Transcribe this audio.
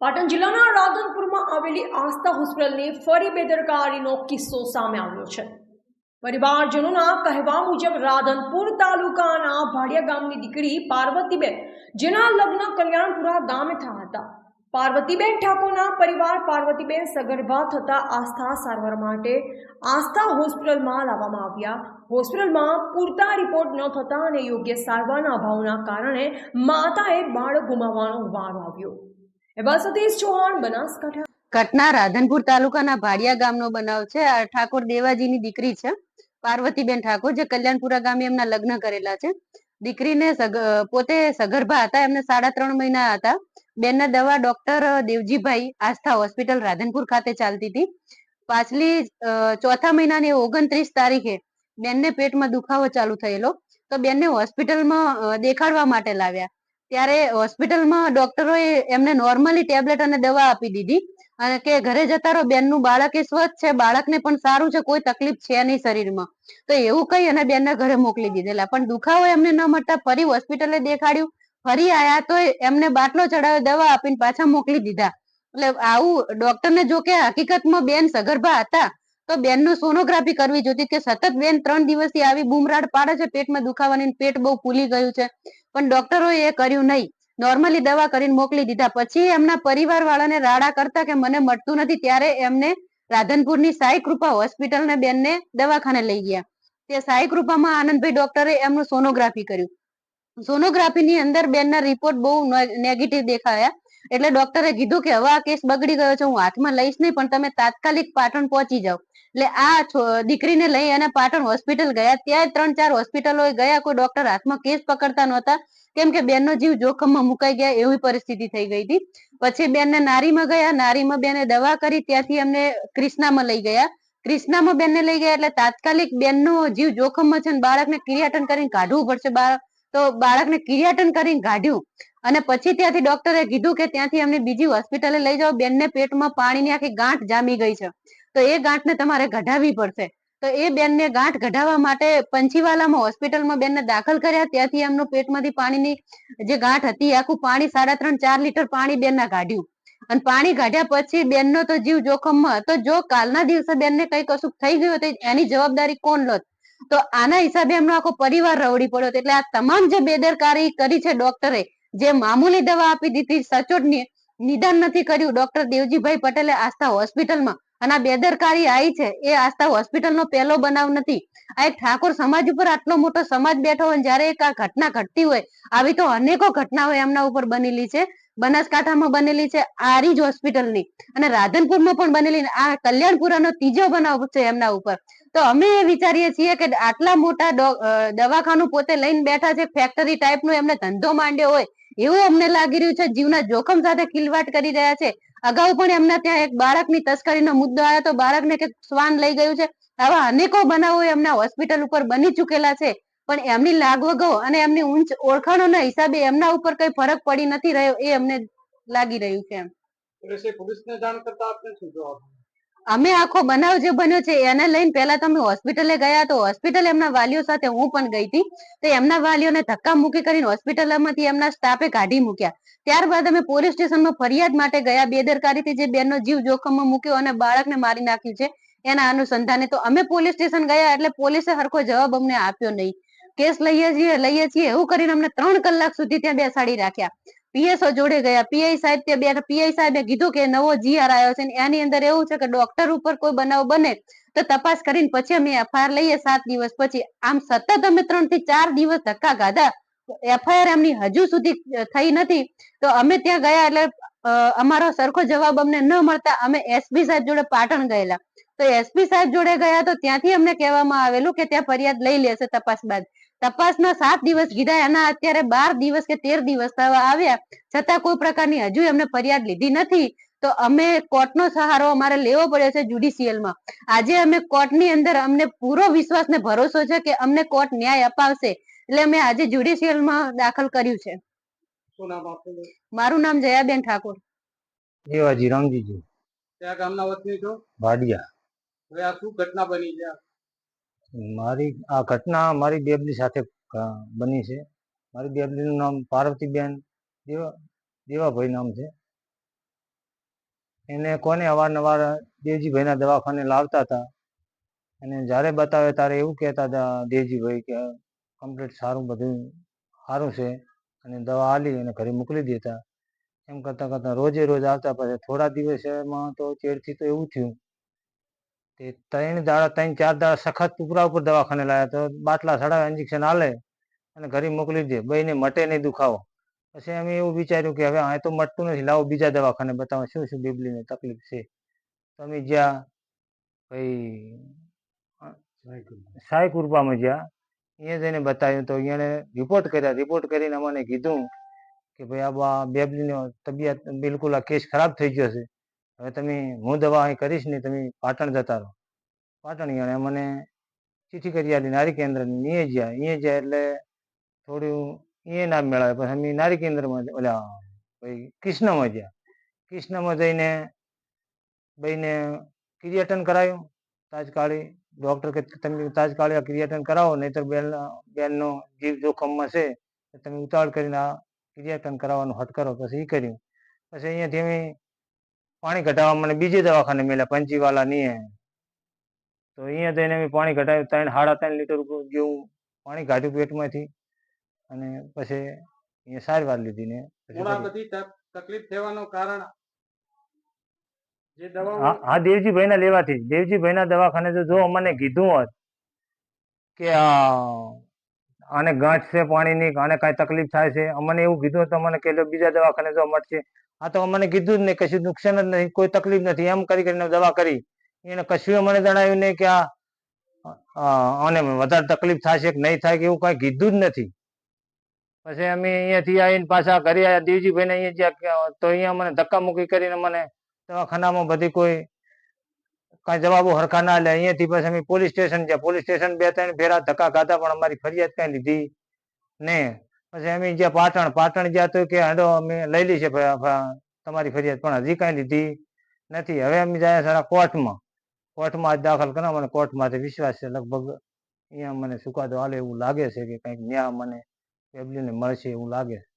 પાટણ જિલ્લાના રાધનપુરમાં આવેલી આસ્થા હોસ્પિટલની ફરી બેદરકારીનો કિસ્સો સામે આવ્યો છે. પરિવારજનોના કહેવા મુજબ રાધનપુર તાલુકાના ભાડિયા ગામની દીકરી પાર્વતીબેન, જેના લગ્ન કલ્યાણપુરા ગામે થયા હતા. પાર્વતીબેન ઠાકોરના પરિવાર પાર્વતીબેન સગર્ભા થતા આસ્થા સારવાર માટે આસ્થા હોસ્પિટલમાં લાવવામાં આવ્યા. હોસ્પિટલમાં પૂરતા રિપોર્ટ ન થતા અને યોગ્ય સારવારના અભાવના કારણે માતાએ બાળક ગુમાવવાનો વારો આવ્યો. સતીશ ચૌહાણ, બનાસકાંઠા. ઘટના રાધનપુર તાલુકાના ભાડિયા ગામનો બનાવ છે. આ ઠાકોર દેવાજીની દીકરી છે. પાર્વતીબેન ઠાકોર, જે કલ્યાણપુરા ગામે એમના લગ્ન કરેલા છે. દીકરીને પોતે સગર્ભા હતા. એમને સાડા ત્રણ મહિના હતા. બેનના દવા ડોક્ટર દેવજીભાઈ આસ્થા હોસ્પિટલ રાધનપુર ખાતે ચાલતી હતી. પાછલી ચોથા મહિનાની ઓગણત્રીસ તારીખે બેનને પેટમાં દુખાવો ચાલુ થયેલો. તો બેનને હોસ્પિટલમાં દેખાડવા માટે લાવ્યા. ત્યારે હોસ્પિટલમાં ડોક્ટરોએ એમને નોર્મલી ટેબ્લેટ અને દવા આપી દીધી. અને કે ઘરે જતા રહો, બેનનું બાળક એ સ્વચ્છ છે, બાળકને પણ સારું છે, કોઈ તકલીફ છે નહીં શરીરમાં. તો એવું કહી અને બેનને ઘરે મોકલી દીધેલા. પણ દુખાવો એમને ન મળતા ફરી હોસ્પિટલે દેખાડ્યું. ફરી આયા તો એમને બાટલો ચડાવ્યો, દવા આપીને પાછા મોકલી દીધા. એટલે આવું ડોક્ટરને જો કે હકીકતમાં બેન સગર્ભા હતા, તો બેનનું સોનોગ્રાફી કરવી જોતી કે સતત બેન ત્રણ દિવસથી આવી બૂમરાડ પાડે છે, પેટમાં દુખાવાની પેટ બહુ ફૂલી ગયું છે. પણ ડોક્ટરોએ એ કર્યું નહીં. નોર્મલી દવા કરીને મોકલી દીધા. પછી એમના પરિવાર વાળાને રાડા કરતા કે મને મળતું નથી, ત્યારે એમને રાધનપુરની સાઈ કૃપા હોસ્પિટલ ને બેનને દવાખાને લઈ ગયા. તે સાઈ કૃપામાં આનંદભાઈ ડોક્ટરે એમનું સોનોગ્રાફી કર્યું. સોનોગ્રાફીની અંદર બેનના રિપોર્ટ બહુ નેગેટિવ દેખાયા. એટલે ડોક્ટરે કીધું કે હવે આ કેસ બગડી ગયો છે, હું હાથમાં લઈશ નહીં, પણ તમે તાત્કાલિક પાટણ પહોંચી જાઓ. એટલે આ દીકરીને લઈ અને પાટણ હોસ્પિટલ ગયા. ત્યાં ત્રણ ચાર હોસ્પિટલો ગયા, કોઈ ડોક્ટર હાથમાં કેસ પકડતા નહોતા. કેમ કે બેનનો જીવ જોખમમાં મુકાઈ ગયા, એવી પરિસ્થિતિ થઈ ગઈ હતી. પછી બેનને નારીમાં ગયા, નારીમાં બેને દવા કરી, ત્યાંથી અમને ક્રિષ્નામાં લઈ ગયા. ક્રિષ્નામાં બેનને લઈ ગયા, એટલે તાત્કાલિક બેનનો જીવ જોખમમાં છે ને બાળકને ક્રિયાટન કરીને કાઢવું પડશે. બાળક તો બાળકને ક્રિયાટન કરીને કાઢ્યું. અને પછી ત્યાંથી ડોક્ટરે કીધું કે ત્યાંથી અમને બીજી હોસ્પિટલે લઈ જાઓ. બેનને પેટમાં પાણીની આખી ગાંઠ જામી ગઈ છે. તો એ ગાંઠને તમારે કઢાવવી પડશે. તો એ બેનને ગાંઠ કઢાવવા માટે પંચીવાલામાં હોસ્પિટલમાં બેનને દાખલ કર્યા. ત્યાંથી એમનું પેટમાંથી પાણીની જે ગાંઠ હતી, આખું પાણી સાડા ત્રણ, ચાર લીટર પાણી બેનના કાઢ્યું અને પાણી કાઢ્યા પછી બેનનો તો જીવ જોખમમાં હતો. જો કાલના દિવસે બેનને કઈ કશું થઈ ગયું તો એની જવાબદારી કોણ લોત? તો આના હિસાબે એમનો આખો પરિવાર રવડી પડ્યો. એટલે આ તમામ જે બેદરકારી કરી છે ડોક્ટરે જે મામૂલી દવા આપી દીધી, સચોટ નિદાન નથી કર્યું. ડોક્ટર દેવજીભાઈ પટેલે આસ્થા હોસ્પિટલમાં, અને આ બેદરકારી આવી છે, એ આસ્થા હોસ્પિટલનો પહેલો બનાવ નથી. આ એક ઠાકોર સમાજ ઉપર આટલો મોટો સમાજ બેઠો હોય જયારે એક આ ઘટના ઘટતી હોય, આવી તો અનેકો ઘટનાઓ એમના ઉપર બનેલી છે. બનાસકાંઠામાં બનેલી છે આરીજ હોસ્પિટલની, અને રાધનપુરમાં પણ બનેલી આ કલ્યાણપુરાનો ત્રીજો બનાવ છે એમના ઉપર. તો અમે એ વિચારીએ છીએ કે આટલા મોટા દવાખાનું પોતે લઈને બેઠા છે, ફેક્ટરી ટાઈપનું એમને ધંધો માંડ્યો હોય એવું અમને લાગી રહ્યું છે, જીવના જોખમ સાથે કિલવાટ કરી રહ્યા છે. અગાઉ પણ એમના ત્યાં એક બાળકની તસ્કરીનો મુદ્દો આવ્યો તો બાળકને કે શ્વાન લઈ ગયું છે. આવા અનેકો બનાવો એમના હોસ્પિટલ ઉપર બની ચૂકેલા છે. પણ એમની લાગવગો અને એમની ઊંચ ઓળખાણોના હિસાબે એમના ઉપર કઈ ફરક પડી નથી રહ્યો એ અમને લાગી રહ્યું છે એમ. પોલીસને જાણ કરતા આપને શું જવાબ? અમે આખો બનાવ જે બન્યો છે, એને લઈને પહેલા તમે હોસ્પિટલે ગયા તો હોસ્પિટલ એમના વાલીઓ સાથે હું પણ ગઈ હતી. તો એમના વાલીઓને ધક્કા મૂકી કરીને હોસ્પિટલમાંથી એમના સ્ટાફે કાઢી મૂક્યા. ત્યારબાદ અમે પોલીસ સ્ટેશનમાં ફરિયાદ માટે ગયા બેદરકારીથી જે બેનનો જીવ જોખમમાં મૂક્યો અને બાળકને મારી નાખ્યું છે, એના અનુસંધાને તો અમે પોલીસ સ્ટેશન ગયા એટલે પોલીસે હરખો જવાબ અમને આપ્યો નહીં. કેસ લઈએ છીએ લઈએ છીએ, એવું કરીને અમને ત્રણ કલાક સુધી ત્યાં બેસાડી રાખ્યા. પીએસઓ જોડે ગયા. પીઆઈ સાહેબ ત્યાં બે પીઆઈ સાહેબે કીધું કે નવો જીઆર આવ્યો છે એની અંદર એવું છે કે ડોક્ટર ઉપર કોઈ બનાવ બને તો તપાસ કરીને પછી અમે એફઆઈઆર લઈએ સાત દિવસ પછી. આમ સતત અમે ત્રણથી ચાર દિવસ ધક્કા ખાધા. એફઆઈઆર એમની હજુ સુધી થઈ નથી. તો અમે ત્યાં ગયા એટલે અમારો સરખો જવાબ અમને ન મળતા. અમે એસપી સાહેબ જોડે પાટણ ગયેલા. તો એસપી સાહેબ જોડે ગયા તો ત્યાંથી અમને કહેવામાં આવેલું કે ત્યાં ફરિયાદ લઈ લેશે તપાસ બાદ. તપાસના સાત દિવસ કીધા એના અત્યારે બાર દિવસ કે તેર દિવસ થવા આવ્યા. છતાં કોઈ પ્રકારની હજુ એમને ફરિયાદ લીધી નથી. તો અમે કોર્ટનો સહારો અમારે લેવો પડ્યો છે જ્યુડિશિયલમાં આજે અમે કોર્ટની અંદર અમને પૂરો વિશ્વાસ ને ભરોસો છે કે અમને કોર્ટ ન્યાય અપાવશે. એટલે અમે આજે જ્યુડિશિયલમાં દાખલ કર્યું છે. મારું નામ જયાબેન ઠાકોર. દેવાજી રામજીજી કયા ગામના વતની છો? ભાડિયા હવે આ શું ઘટના બની છે? મારી, આ ઘટના મારી બેબલી સાથે બની છે. મારી બેબલીનું નામ પાર્વતીબેન દેવા, દેવાભાઈ નામ છે. એને કોને અવારનવાર દેવજીભાઈના દવાખાને લાવતા હતા? અને જ્યારે બતાવે ત્યારે એવું કહેતા હતા, દેવજીભાઈ, કે કમ્પ્લીટ સારું, બધું સારું છે. અને દવા આલી અને ઘરે મોકલી દેતા. એમ કરતાં કરતાં રોજે રોજ આવતા પછી થોડા દિવસમાં તો ચેડથી તો એવું થયું તે ત્રણ દાડા ત્રણ ચાર દાડા સખત ઉપરા ઉપર દવાખાને લાવ્યા તો બાટલા સડાવે ઇન્જેક્શન આલે અને ઘરે મોકલી દે. બહીને મટે નહીં દુખાવો. પછી અમે એવું વિચાર્યું કે હવે આ તો મટતું નથી લાવો બીજા દવાખાને બતાવો શું શું બીબલીને તકલીફ છે. તો અમે જ્યાં ભાઈ સાઈ કૃપામાં જ્યાં અહીંયા જઈને બતાવ્યું તો અહીંયાને રિપોર્ટ કર્યા. રિપોર્ટ કરીને અમને કીધું કે ભાઈ આ બેબલીનો તબિયત બિલકુલ આ કેસ ખરાબ થઈ ગયો છે. હવે તમે હું દવા અહીં કરીશ નહીં, તમે પાટણ જતા રહો. પાટણ ગયા મને ચિઠ્ઠી કરી આપી, નારી કેન્દ્રની, અહીંયા જ્યાં અહીંયા જ્યાં એટલે થોડું અહીંયા ના મેળવે પછી અમે નારી કેન્દ્રમાં ઓલા, ભાઈ કૃષ્ણમાં ગયા કૃષ્ણમાં જઈને ભાઈને ક્રિયાટન કરાયું, તાજકાળી, ડૉક્ટર કે તમે તાજકાળી આ ક્રિએટન કરાવો, નહીતર બેન બેનનો જીવ જોખમમાં છે તમે ઉતાવળ કરીને આ ક્રિયાટન કરાવવાનું હટ કરો પછી એ કર્યું. પછી અહીંયાથી અમે પાણી ઘટાડવા મને બીજે દવાખાને મળ્યા પંચીવાલા નહીં તો અહીંયા તો એને પાણી ઘટાડ્યું ત્રણ સાડા ત્રણ લીટર જેવું પાણી કાઢ્યું પેટમાંથી. અને પછી અહીંયા સારવાર લીધી ને બધી તકલીફ થવાનું કારણ હા દેવજીભાઈ ના લેવાથી. દેવજીભાઈ ના દવાખાને જો અમને કીધું હોત કે આને ગાંઠ છે પાણીની આને કાંઈ તકલીફ થાય છે અમને એવું કીધું હોત તો અમને કે બીજા દવાખાને જો મટશે આ તો મને કીધું જ નહીં, કશું નુકસાન જ નથી કોઈ તકલીફ નથી. એમ કરી કરીને દવા કરી. એને કશું મને જણાવ્યું નહીં કે આ અને વધારે તકલીફ થશે કે નહીં થાય કે એવું કાંઈ કીધું જ નથી. પછી અમે અહીંયાથી આવીને પાછા ઘરે આવ્યા. દેવજીભાઈને અહીંયા જ્યાં તો અહીંયા મને ધક્કા મૂકી કરીને મને દવાખાનામાં બધી કોઈ કાંઈ જવાબો હરખા ના લે અહીંયાથી પછી અમે પોલીસ સ્ટેશન ગયા. પોલીસ સ્ટેશન બે ત્રણ ફેરા ધક્કા ખાધા, પણ અમારી ફરિયાદ કાંઈ લીધી ને પછી અમે જ્યાં પાટણ પાટણ જ્યાં તો કે હાડો અમે લઈ લઈ છે તમારી ફરિયાદ પણ હજી કાંઈ લીધી નથી. હવે અમે જાય સારા કોર્ટમાં. કોર્ટમાં આજ દાખલ કરો મને કોર્ટમાંથી વિશ્વાસ છે. લગભગ અહીંયા મને ચુકાદો હાલે એવું લાગે છે કે કંઈક ન્યાય મને ફેમિલીને મળશે એવું લાગે. છે